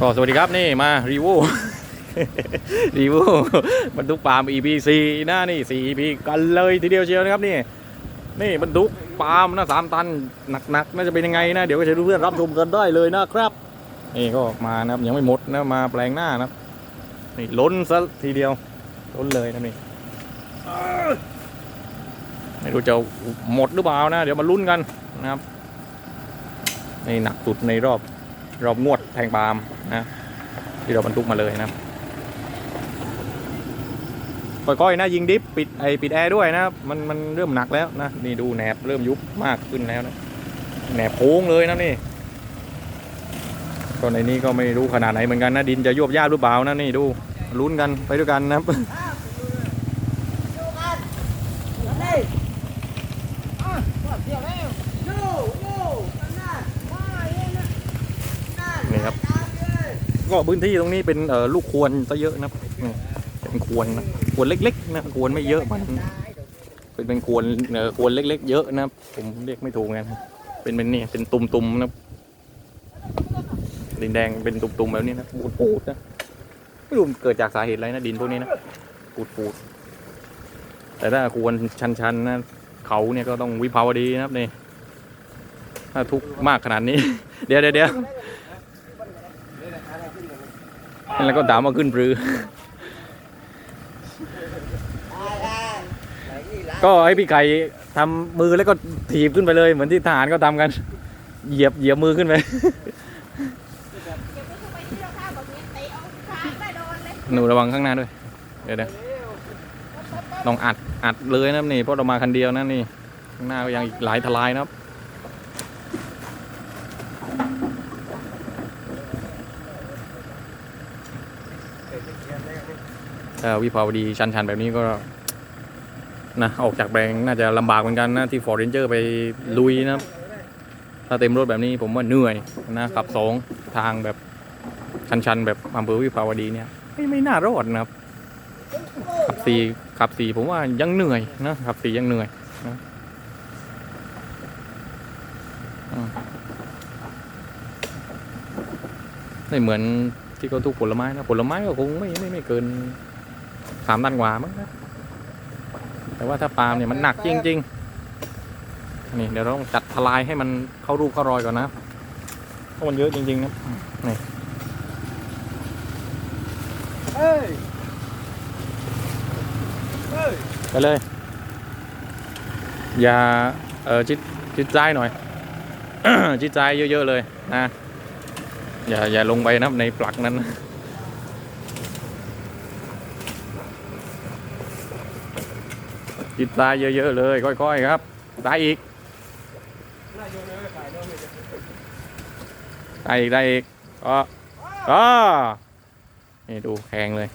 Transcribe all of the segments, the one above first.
ก็สวัสดีครับนี่มารีวิวรีวิวบรรทุกปาล์ม EP 4นะนี่4 EP กันเลยทีเดียวเชียวนะครับนี่นี่บรรทุกปาล์มนะสามตันหนักๆน่าจะเป็นยังไงนะเดี๋ยวก็จะรู้เพื่อนรับชมกันได้เลยนะครับนี่ก็มานะครับยังไม่หมดนะมาแปลงหน้านะนี่ล้นซะทีเดียวล้นเลยนะนี่ไม่รู้จะหมดหรือเปล่านะ เดี๋ยวมาลุ้นกันนะครับนี่หนักสุดในรอบ รอบงวดแทงปาล์มนะที่เราบรรทุกมาเลยนะค่อยๆนะยิงดิฟปิดไอปิดแอร์ด้วยนะมันมันเริ่มหนักแล้วนะนี่ดูแหนบเริ่มยุบมากขึ้นแล้วนะแหนบโค้งเลยนะนี่ก็ในนี้ก็ไม่รู้ขนาดไหนเหมือนกันนะดินจะยวบยาบหรือเปล่านะนี่ดูลุ้นกันไปด้วยกันนะครับ นี่ครับ ก็พื้นที่ตรงนี้เป็นลูกควรซะเยอะนะเป็นควรนะควรเล็กๆนะควรไม่เยอะมันเป็นเป็นควรเอควรเล็ก ๆ เยอะนะผมเรียกไม่ถูกไงนเป็นเป็นนี่เป็นตุ่มๆนะดินแดงเป็นตุ่มๆแบบนี้นะปูดๆนะไม่รู้เกิดจากสาเหตุอะไรนะดินพวกนี้นะปูดๆแต่ถ้าควรชันๆนะเขาเนี่ยก็ต้องวิภาวดีนะครับนี่ถ้าทุกมากขนาดนี้ เดี๋ยวเดี๋ยวเดี๋ยว แล้วก็ถามมาขึ้นปรือ ก็ให้พี่ไก่ทำมือแล้วก็ถีบขึ้นไปเลยเหมือนที่ทหารก็ทำกัน เหยียบเหยียบมือขึ้นไปหนูระวังข้างหน้าด้วย เดี๋ยวเดี๋ยวลองอัดอัดเลยนะครับนี่เพราะเรามาคันเดียวนะนี่ ข้างหน้าก็ยังอีกหลายทลายนะครับ ถ้าวิภาวดีชันๆ แบบนี้ก็นะออกจากแบงค์น่าจะลำบากเหมือนกันนะ ที่ฟอร์เรนเจอร์ไปลุยนะถ้าเต็มรถแบบนี้ผมว่าเหนื่อยนะขับสองทางแบบชันๆ แบบอำเภอวิภาวดีเนี่ยไม่ไม่น่ารอดนะครับ ขับสี่ขับสี่ผมว่ายังเหนื่อยนะขับสี่ยังเหนื่อยนะไม่เหมือนที่เขาทุกผลไม้นะผลไม้ก็คงไม่ไม่ไม่เกิน สามตันกว่ามั้งนะแต่ว่าถ้าปาล์มเนี่ยมันหนักจริง ๆ นี่เดี๋ยวเราต้องจัดทลายให้มันเข้ารูปเข้ารอยก่อนนะเพราะมันเยอะจริง ๆ นะนี่เฮ้ยไปเลย อย่าเออชิดชิดซ้ายหน่อยชิดซ้ายเยอะ ๆ เลยนะ อย่าอย่าลงไปนะในปลักนั้น นะชิดซ้ายเยอะๆเลย ค่อยๆครับซ้ายอีกได้อีกได้อีกก็ก็นี่ดูแข็งเลย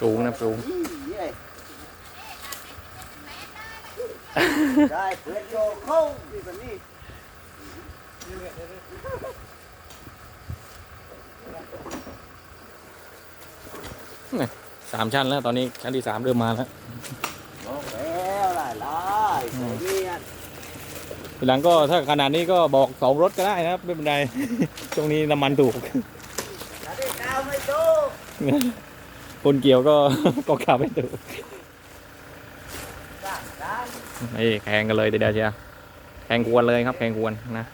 สูงนะสูง ได้เพื่อนโยเข้าที่แบบนี้สามชั้นแล้ว ตอนนี้ชั้นที่สามเริ่มมาแล้วบอกแล้วหลายหลายเนี่ย ทีหลังก็ถ้าขนาดนี้ก็บอกสองรถก็ได้นะครับไม่เป็นไรช่วงนี้น้ำมันถูกถ้าได้ดาวไม่โตคนเกี่ยวก็ก็ขับไม่ถูกสร้างด้านนี่แข่งกันเลยเดี๋ยวเชียแข่งกวนเลยครับแข่งกวนนะ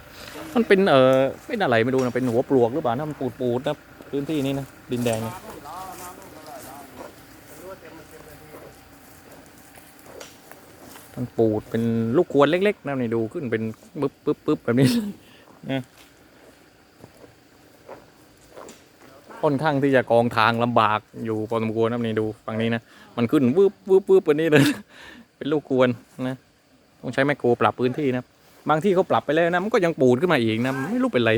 มันเป็นเออเป็นอะไรไม่รู้นะเป็นหัวปลวกหรือเปล่านะมันปูดปูดๆนะพื้นที่นี้นะดินแดงนะ มันปูดเป็นลูกควรเล็กๆนะนี่ดูขึ้นเป็นปึ๊บปึ๊บปึ๊บแบบนี้นะค่อนข้างที่จะกองทางลำบากอยู่พอสมควรนะนี่ดูฝั่งนี้นะมันขึ้นวืบวืบวืบแบบนี้เลย เป็นลูกกวนนะต้องใช้แมคโครปรับพื้นที่นะบางที่เขาปรับไปแล้วนะมันก็ยังปูดขึ้นมาอีกนะไม่รู้เป็นไร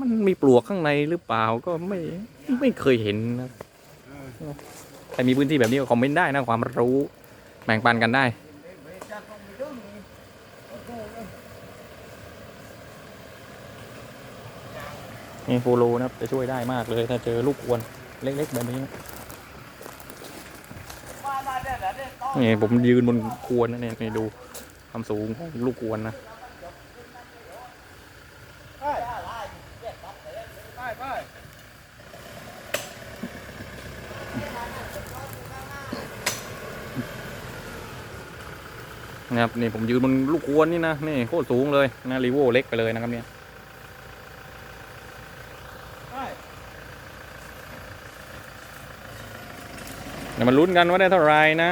มันมีปลวกข้างในหรือเปล่าก็ไม่ไม่เคยเห็นนะใครมีพื้นที่แบบนี้ก็คอมเมนต์ได้นะความรู้ แบ่งปันกันได้ นี่โฟโลนะครับ จะช่วยได้มากเลยถ้าเจอลูกอวนเล็กๆแบบนี้นะนี่ผมยืนบนควนนะเนี่ยนี่ดูความสูงของลูกอวนนะ นะครับนี่ผมยืนบนลูกควนนี่นะนี่โคตรสูงเลยนะรีโวเล็กไปเลยนะครับเนี่ยเดี๋ยวมาลุ้นกันว่าได้เท่าไรนะ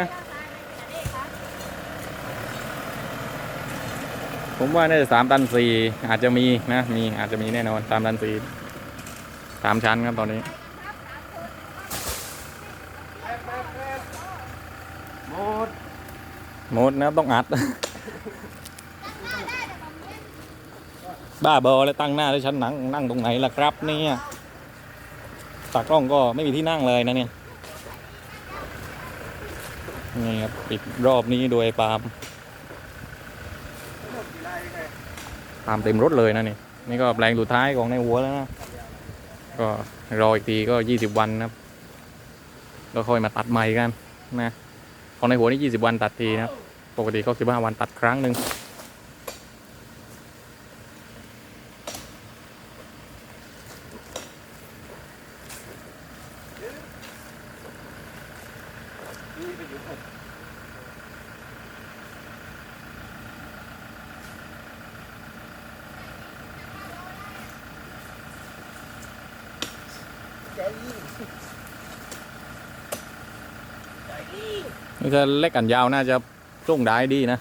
ผมว่าน่าจะสามตันสี่อาจจะมีนะมีอาจจะมีแน่นอนสามตันสี่สามชั้นครับตอนนี้ หมด หมดนะต้องอัด บ้าบอแล้วตั้งหน้าแล้วยฉันนั่งนั่งตรงไหนล่ะครับเนี่ยตากล้องก็ไม่มีที่นั่งเลยนะเนี่ย นี่ครับปิดรอบนี้โดยปาล์มปาล์มเต็มรถเลยนะนี่นี่ก็แปลงสุดท้ายของในหัวแล้วนะก็รออีกทีก็ยี่สิบวันนะครับก็ค่อยมาตัดใหม่กันนะของในหัวนี่ยี่สิบวันตัดทีนะครับ ปกติเขาสิบห้าวันตัดครั้งหนึ่งใจดีใจดีนี่ถ้าเล็กกันยาวน่าจะ ส่งได้ดีนะ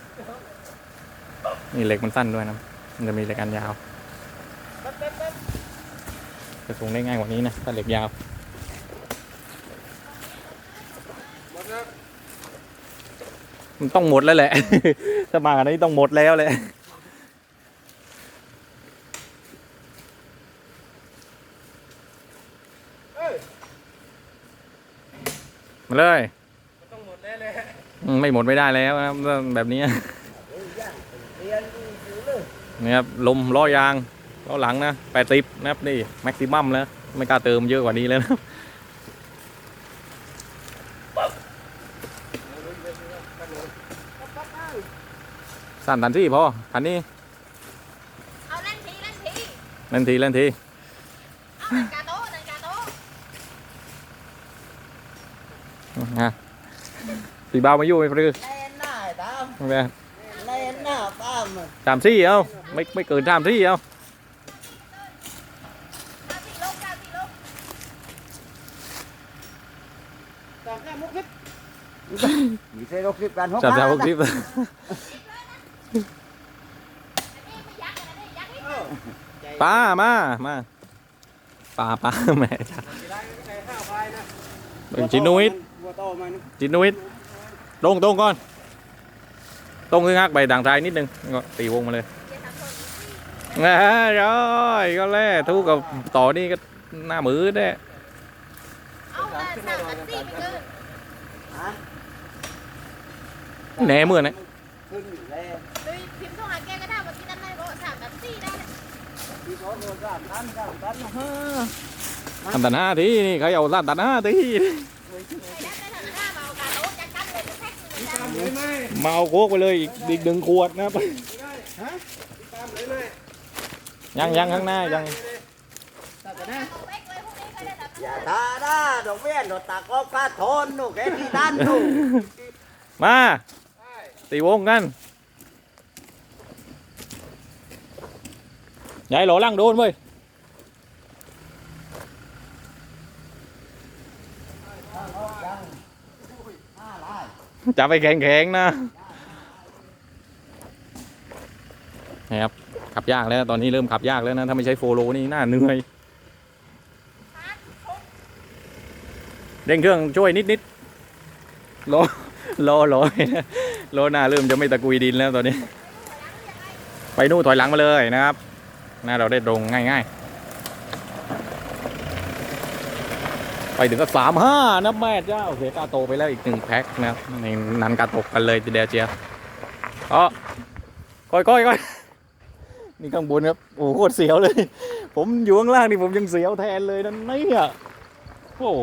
นี่เหล็กมันสั้นด้วยนะ มันจะมีเหล็กกันยาวจะส่งได้ง่ายกว่านี้นะถ้าเหล็กยาวมันต้องหมดแล้วแหละ ถ้ามากันนี้ต้องหมดแล้วแหละมาเลย ไม่หมดไม่ได้แล้วนะครับแบบนี้เฮ้ยย่างเรียนอยู่เลยนี่ครับลมล้อยางล้อหลังนะแปดสิบนะครับนี่แม็กซิมัมแล้วไม่กล้าเติมเยอะกว่านี้แล้วนะครับสั้นทันทีพอทันนี้เอาเล่นทีเล่นทีเล่นทีเล่นที เอาเล่นกาโต้เล่นกาโต้ ฮะ สีบาวมาอยู่ไม่ปรือเล่นหน้าไอ้ตามไม่เล่นหน้าตามอะสามที่เอาไม่ไม่เกินสามที่เอากาสี่ลูกกาสี่ลูกตามแค่มุกนิดมีเซโรคลิปกันหกสามสามหกสิบอันนี้ไม่ยักษ์อันนี้ยักษ์นิดเออใจป้ามามาป้าป้าแม่จ้าได้ใช้ห้าใบนะเป็นจินุวิทบัวโตมันจินุวิท ตรงตรงก่อนตรงขึ้นฮักไปด่างทรายนิดนึงก็ตีวงมาเลยเจ็ดสามคนนะร้อยก็แล่ทุกกับต่อนี่ก็หน้ามือเอาเล่นสามกันสี่ไปเกินฮะแหน่เมื่อนะขึ้นอยู่แล้วโดยพิมพ์โทรหาแกก็ได้ว่าที่นั่นได้ก็สามกันสี่ได้ที่เขาโดนสามตันสามตันฮะทำตัดหน้าทีนี่เขาเอาสั้นตัดหน้าที เลยจ้ะตามเลยไหมมาเอาโคกไปเลยอีกอีกหนึ่งขวดนะครับฮะตามเลยไหมยังยังข้างหน้ายังตัดกันนะเอาเป๊กเลยพวกนี้ก็ได้แต่อย่าทาหน้าดอกเบี้ยดอกตากอกกาทนหนูแกที่ด้านหนูมาตีวงกันยายหล่อล่างโดนเว้ย ห้าลาย จับไปแข็งๆนะนี่ครับขับยากแล้วตอนนี้เริ่มขับยากแล้วนะถ้าไม่ใช้โฟโลนี่น่าเหนื่อยเร่งเครื่องช่วยนิดๆรอรอรอรอหน้าเริ่มจะไม่ตะกุยดินแล้วตอนนี้ ไปนู่นถอยหลังมาเลยนะครับหน้าเราได้ตรงง่าย ๆ ไปถึงก็สามห้านะแม่เจ้าเสียกาโตไปแล้วอีกหนึ่งแพ็คนะครับในนันกาตกกันเลยทีเดียวเจียอ๋อก้อยก้อยก้อยนี่ข้างบนครับโอ้โหโคตรเสียวเลย ผมอยู่ข้างล่างนี่ผมยังเสียวแทนเลยนะเนี่ยโอ้โห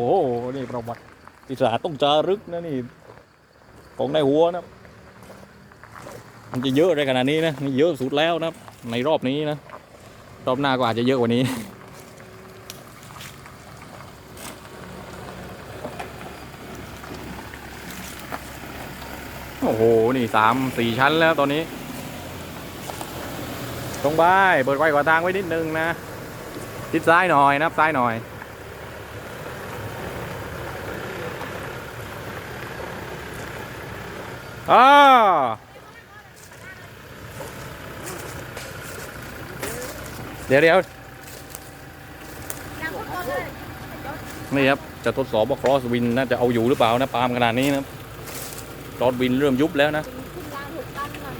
นี่ประวัติศาสต้องจารึกนะนี่ของในหัวนะมันจะเยอะได้ขนาดนี้นะนี่เยอะสุดแล้วนะในรอบนี้นะรอบหน้าก็อาจจะเยอะกว่านี้ โอ้โห นี่สามสี่ชั้นแล้วตอนนี้ ตรงไปเปิดไฟกว่าทางไว้นิดนึงนะทิศซ้ายหน่อยนะครับซ้ายหน่อยอ่าเดี๋ยวเดี๋ยวยังพุทธเลยนี่ครับ จะทดสอบว่าครอสวินน่าจะเอาอยู่หรือเปล่านะ ปาล์มขนาดนี้นะคร อสวินเริ่มยุบแล้วนะขึ้นลานหกตันน่ะ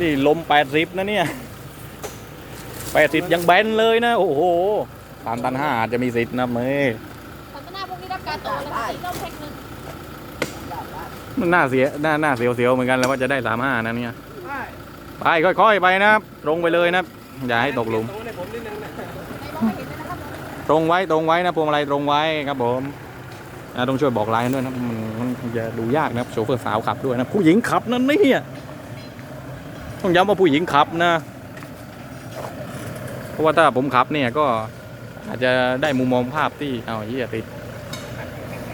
นี่ลม80นะเนี่ย80ยังแบนเลยนะ โอ้โหสามตันห้าอาจจะมีสิทธิ์นะเมย์ตอนหน้าพวกนี้รับการโตเลยค่ะต้มแพ็คหนึ่งมันน่าเสียน่าน่าเสียวๆเหมือนกันแล้วว่าจะได้สามห้านะเนี่ยไปค่อยๆไปนะครับตรงไปเลยนะอย่าให้ตกหลุมในมองไม่เห็นเลยนะครับตรงไว้ตรงไว้นะพวงมาลัยตรงไว้ครับผม นะต้องช่วยบอกลายด้วยนะมันมันจะดูยากนะครับโชเฟอร์สาวขับด้วยนะผู้หญิงขับนั่นนี่ต้องย้ำว่าผู้หญิงขับนะ เพราะว่าถ้าผมขับเนี่ยก็อาจจะได้มุมมองภาพที่เอาเฮียติด